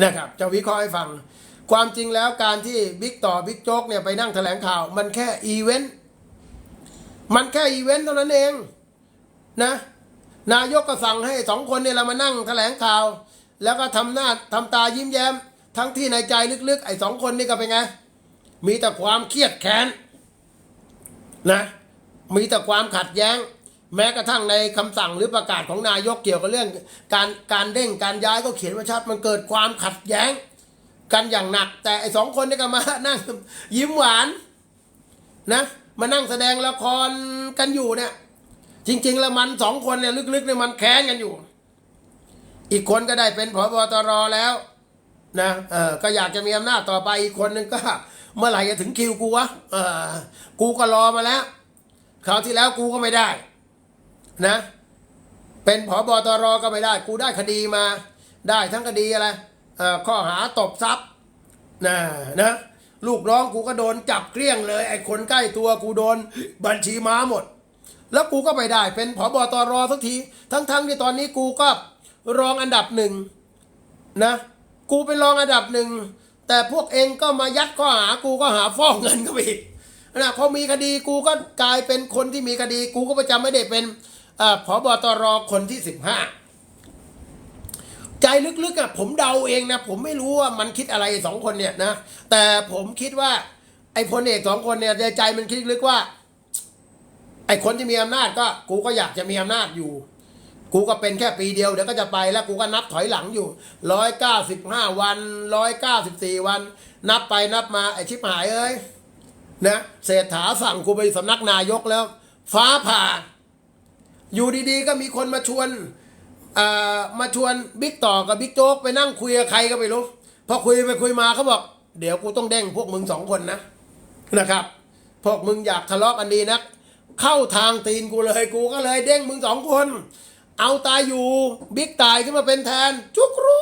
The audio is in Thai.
นะครับ จะวิเคราะห์ให้ฟัง ความจริงแล้วการที่บิ๊กต่อบิ๊กโจ๊กเนี่ยไปนั่งแถลงข่าว มันแค่อีเวนต์มันแค่อีเวนต์เท่านั้นเองนะนายกก็สั่งให้สองคนเนี่ยเรามานั่งแถลงข่าว แล้วก็ทำหน้าทำตายิ้มแย้ม ทั้งที่ในใจลึกๆ ไอ้สองคนนี่ก็เป็นไง มีแต่ความเครียดแค้นนะมีแต่ความขัดแย้ง แม้กระทั่งในคำสั่งหรือประกาศของนายกเกี่ยวกับเรื่อง การการเด้งการย้ายก็เขียนไว้ชัดมันเกิดความขัดแย้ง กันอย่างหนัก แต่ไอ้สองคนนี่ก็มานั่งยิ้มหวานนะมานั่งแสดงละครกันอยู่เนี่ย จริง ๆ แล้วมันสองคนเนี่ยลึกๆเนี่ยมันแค้นกันอยู่ อีกคนก็ได้เป็นผบตรแล้วนะเออก็อยากจะมีอำนาจต่อไปอีกคนนึงก็ เมื่อไหร่จะถึงคิวกูวะเออกูก็รอมาแล้วคราวที่แล้วกูก็ไม่ได้ นะ เป็นผบตรก็ไม่ได้ กูได้คดีมา ได้ทั้งคดีอะไรอ่อข้อหาตบทรัพย์นะนะ ลูกน้องกูก็โดนจับเกลี้ยงเลย ไอ้คนใกล้ตัวกูโดนบัญชีม้าหมด แล้วกูก็ไม่ได้ เป็นผบตรสักที ทั้งๆที่ตอนนี้กูก็รองอันดับหนึ่งนะ กูเป็นรองอันดับหนึ่งแต่พวกเองก็มายัดข้อหากูก็หาฟ้องเงินก็ไปอีกนะพอมีคดีกูก็กลายเป็นคนที่มีคดี กูก็ประจำไม่ได้เป็น อ่อผบตรคนที่สิบห้าใจลึกๆอะผมเดาเองนะ ผมไม่รู้ว่ามันคิดอะไรสองคนเนี่ยนะ แต่ผมคิดว่า ไอ้พลเอกสองคนเนี่ยในใจมันคิดลึกว่า ไอ้คนที่มีอำนาจก็ กูก็อยากจะมีอำนาจอยู่ กูก็เป็นแค่ปีเดียวเดี๋ยวก็จะไปแล้วกูก็นับถอยหลังอยู่ร้อยเก้าสิบห้าวันร้อยเก้าสิบสี่วัน นับไปนับมาไอ้ชิบหายเอ้ยนะเศรษฐาสั่งกูไปสำนักนายกแล้ว ฟ้าผ่า อยู่ดีๆ ก็มีคนมาชวนอ่ามาชวนบิ๊กต่อกับบิ๊กโจ๊กไปนั่งคุยกับใครก็ไม่รู้พอคุยไปคุยมาเขาบอก เดี๋ยวกูต้องเด้งพวกมึงสองคนนะนะครับ พวกมึงอยากทะเลาะกันดีนัก เข้าทางตีนกูเลยกูก็เลยเด้งมึงสองคน เอาตายอยู่บิ๊กตายขึ้นมาเป็นแทนจุกรู